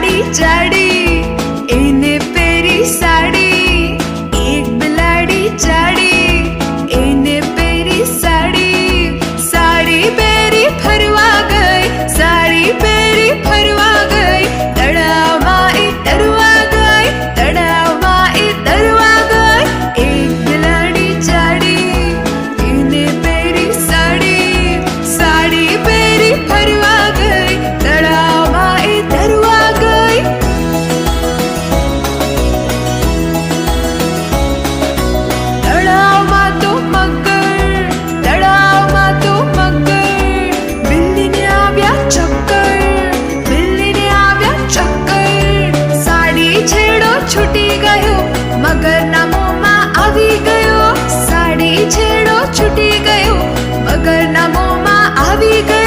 చాడి చాడి વગરના મોમાં આવી ગયો. સાડી છેડો છૂટી ગયો. વગરના મોમાં આવી ગયો.